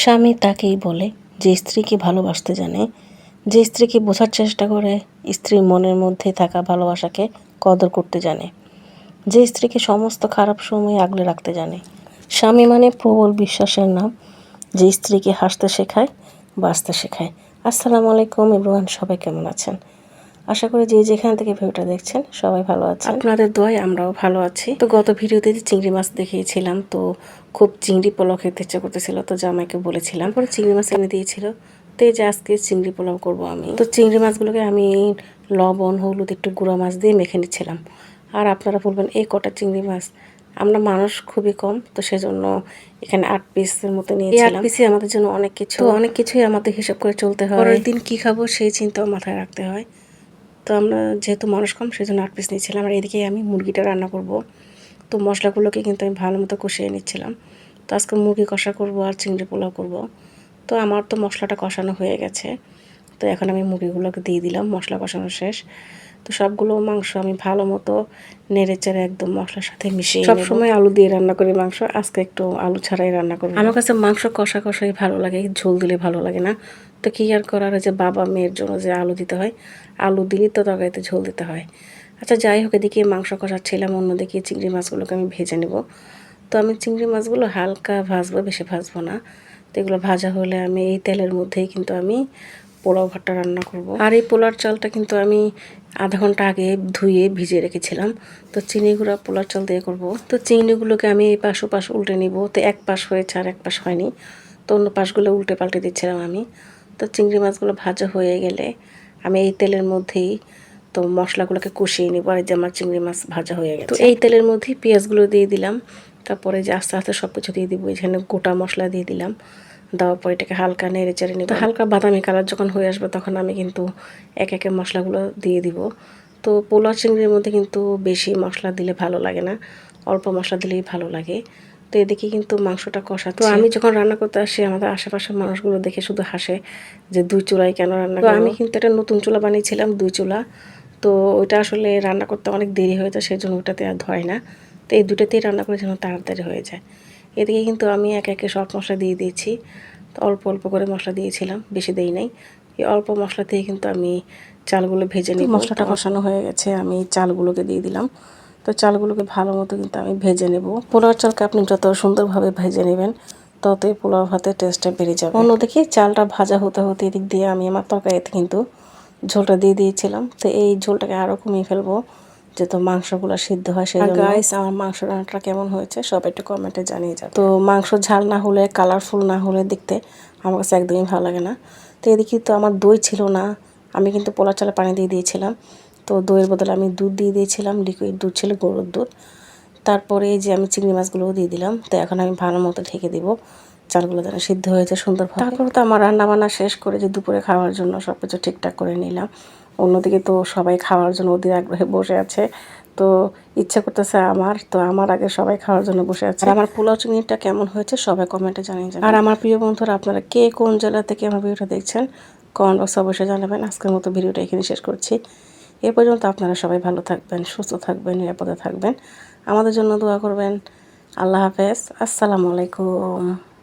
স্বামী তাকেই বলে যে স্ত্রীকে ভালোবাসতে জানে, যে স্ত্রীকে বোঝার চেষ্টা করে স্ত্রীর মনের মধ্যে থাকা ভালোবাসাকে কদর করতে জানে, যে স্ত্রীকে সমস্ত খারাপ সময় আগলে রাখতে জানে। স্বামী মানে প্রবল বিশ্বাসের নাম, যে স্ত্রীকে হাসতে শেখায়, বাঁচতে শেখায়। আসসালামু আলাইকুম, এভরিওয়ান সবাই কেমন আছেন? আশা করি যে যেখান থেকে ভিডিওটা দেখছেন সবাই ভালো আছে আপনাদের দোয়ায় আমরাও ভালো আছি। তো গত ভিডিওতে যে চিংড়ি মাছ দেখিয়েছিলাম তো খুব চিংড়ি পোলাও খেতে ইচ্ছে করতেছিল তো জামাইকে বলেছিলাম। পরে চিংড়ি মাছ এনে দিয়েছিল তো এই যে আজকে চিংড়ি পোলাও করব আমি। তো চিংড়ি মাছগুলোকে আমি লবণ হলুদ একটু গুঁড়া মাছ দিয়ে মেখে নিচ্ছিলাম। আর আপনারা বলবেন এই কটা চিংড়ি মাছ? আমরা মানুষ খুবই কম তো সেজন্য এখানে আট পিসের মতো নিয়েছিলাম। পিসে আমাদের জন্য অনেক কিছু। অনেক কিছুই আমাদের হিসাব করে চলতে হয়। পরের দিন কি খাব সেই চিন্তাও মাথায় রাখতে হয়। তো আমরা যেহেতু মানুষ কম সেই জন্য আট পিস নিয়েছিলাম। আর এদিকে আমি মুরগিটা রান্না করব। তো মশলাগুলোকে কিন্তু আমি ভালো মতো কষিয়ে নিচ্ছিলাম। তো আজকে মুরগি কষা করব আর চিংড়ি পোলাও করব। তো আমার তো মশলাটা কষানো হয়ে গেছে। তো এখন আমি মুরগিগুলোকে দিয়ে দিলাম মশলা কষানো শেষ। তো সবগুলো মাংস আমি ভালো মতো নেড়ে চেড়ে একদম মশলার সাথে মিশিয়ে সবসময় আলু দিয়ে রান্না করি মাংস আজকে একটু আলু ছাড়াই রান্না করি আমার কাছে মাংস কষা কষাই ভালো লাগে ঝোল দিলে ভালো লাগে না। তো কি আর করার যে বাবা মেয়ের জন্য যে আলু দিতে হয় আলু দিলেই তো তরকারিতে ঝোল দিতে হয়। আচ্ছা যাই হোক এদিকে মাংস কষাচ্ছিলাম অন্যদিকে চিংড়ি মাছগুলোকে আমি ভেজে নেব। তো আমি চিংড়ি মাছগুলো হালকা ভাজবো বেশি ভাজবো না। তো এগুলো ভাজা হলে আমি এই তেলের মধ্যেই কিন্তু আমি পোলাও ভাতটা রান্না করব। আর এই পোলার চালটা কিন্তু আমি আধা ঘণ্টা আগে ধুয়ে ভিজিয়ে রেখেছিলাম। তো চিনি গুঁড়া পোলার চাল দিয়ে করব। তো চিংড়িগুলোকে আমি এই পাশ ও পাশ উল্টে নিব। তো এক পাশ হয়েছে আর এক পাশ হয়নি। তো অন্য পাশগুলো উল্টে পাল্টে দিচ্ছিলাম আমি। তো চিংড়ি মাছগুলো ভাজা হয়ে গেলে আমি এই তেলের মধ্যেই তো মশলাগুলোকে কষিয়ে নিব। আর যে আমার চিংড়ি মাছ ভাজা হয়ে গেছে। তো এই তেলের মধ্যেই পেঁয়াজগুলো দিয়ে দিলাম। তারপরে যে আস্তে আস্তে সব কিছু দিয়ে দিব। এখানে গোটা মশলা দিয়ে দিলাম। দেওয়ার পর এটাকে হালকা নেড়ে চেড়ে নিব। হালকা বাদামি কালার যখন হয়ে আসবে তখন আমি কিন্তু এক একে মশলাগুলো দিয়ে দিব। তো পোলা চিংড়ির মধ্যে কিন্তু বেশি মশলা দিলে ভালো লাগে না অল্প মশলা দিলেই ভালো লাগে। তো এদিকে কিন্তু মাংসটা কষা তো আমি যখন রান্না করতে আসি আমাদের আশেপাশের মানুষগুলো দেখে শুধু হাসে যে দুই চুলায় কেন রান্না তো আমি কিন্তু একটা নতুন চুলা বানিয়েছিলাম দুই চুলা। তো ওইটা আসলে রান্না করতে অনেক দেরি হয়ে যায় সেই জন্য ওটাতে আর ধয় না। তো এই দুটাতেই রান্না করে যেন তাড়াতাড়ি হয়ে যায়। এদিকে কিন্তু আমি এক একে সব মশলা দিয়ে দিয়েছি। তো অল্প অল্প করে মশলা দিয়েছিলাম বেশি দেই নাই। এই অল্প মশলা দিয়ে কিন্তু আমি চালগুলো ভেজে নিই মশলাটা কষানো হয়ে গেছে আমি চালগুলোকে দিয়ে দিলাম। তো চালগুলোকে ভালো মতো কিন্তু আমি ভেজে নেব। পোলাওর চালকে আপনি যত সুন্দরভাবে ভেজে নেবেন ততই পোলাও ভাতের টেস্টটা বেড়ে যাবে। অন্যদিকে চালটা ভাজা হতে হতে এদিক দিয়ে আমি আমার তরকারিতে কিন্তু ঝোলটা দিয়ে দিয়েছিলাম। তো এই ঝোলটাকে আরও কমিয়ে ফেলব। যাতে মাংসগুলো সিদ্ধ হয় সেই গাইস আমার মাংস রান্নাটা কেমন হয়েছে সব একটু কমেন্টে জানিয়ে যাবে। তো মাংস ঝাল না হলে কালারফুল না হলে দেখতে আমার কাছে একদমই ভালো লাগে না। তো এদিকে তো আমার দই ছিল না আমি কিন্তু পোলা চালে পানি দিয়ে দিয়েছিলাম। তো দইয়ের বদলে আমি দুধ দিয়ে দিয়েছিলাম লিকুইড দুধ ছিল গরুর দুধ। তারপরে এই যে আমি চিংড়ি মাছগুলোও দিয়ে দিলাম তো এখন আমি ভালো মতো ঢেকে দিব। চালগুলো যেন সিদ্ধ হয়েছে সুন্দর তারপর তো আমার রান্না বান্না শেষ করে যে দুপুরে খাওয়ার জন্য সব কিছু ঠিকঠাক করে নিলাম। অন্যদিকে তো সবাই খাওয়ার জন্য অধীর আগ্রহে বসে আছে। তো ইচ্ছা করতেছে আমার তো আমার আগে সবাই খাওয়ার জন্য বসে আছে। আর আমার পোলাও চিংড়িটা কেমন হয়েছে সবাই কমেন্টে জানিয়ে যাবেন আর আমার প্রিয় বন্ধুরা আপনারা কে কোন জেলা থেকে আমার ভিডিওটা দেখছেন কমেন্ট বক্সে অবশ্যই জানাবেন। আজকের মতো ভিডিওটা এখানে শেষ করছি। এ পর্যন্ত আপনারা সবাই ভালো থাকবেন সুস্থ থাকবেন নিরাপদে থাকবেন। আমাদের জন্য দোয়া করবেন। আল্লাহ হাফেজ। আসসালামু আলাইকুম।